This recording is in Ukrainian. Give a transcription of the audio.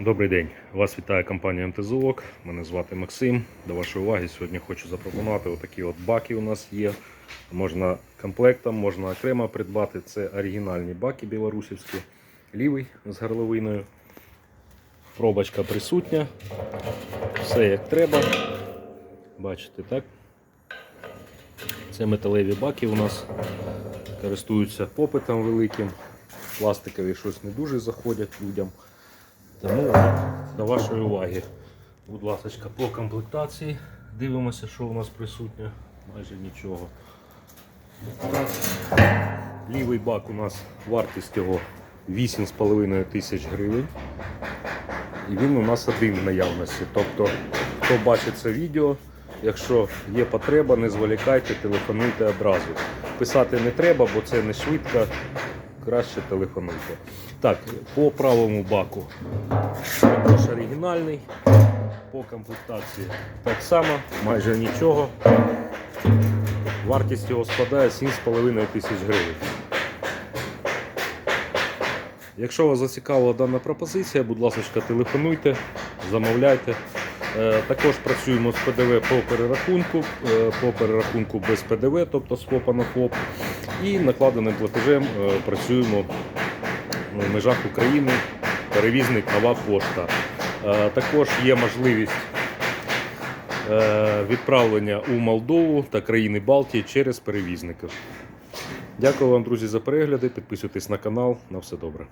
Добрий день. Вас вітає компанія МТЗОК. Мене звати Максим. До вашої уваги сьогодні хочу запропонувати отакі от баки у нас є. Можна комплектом, можна окремо придбати. Це оригінальні баки білорусівські. Лівий з горловиною. Пробочка присутня. Все як треба. Бачите, так? Це металеві баки у нас користуються попитом великим. Пластикові щось не дуже заходять людям. Тому до вашої уваги. Будь ласка, по комплектації. Дивимося, що у нас присутнє. Майже нічого. Лівий бак у нас вартість його 8,5 тисяч гривень. І він у нас один в наявності. Тобто, хто бачить це відео, якщо є потреба, не зволікайте, телефонуйте одразу. Писати не треба, бо це не швидко. Краще телефонуйте. Так, по правому баку також оригінальний. По комплектації так само, майже нічого. Вартість його складає 7,5 тисяч гривень. Якщо вас зацікавила дана пропозиція, будь ласка, телефонуйте, замовляйте. Е, Також працюємо з ПДВ по перерахунку, е, по перерахунку без ПДВ, тобто з ФОПа на ФОП. І накладеним платежем е, працюємо в межах України, перевізник нова пошта. Також є можливість відправлення у Молдову та країни Балтії через перевізників. Дякую вам, друзі, за перегляди. Підписуйтесь на канал. На все добре.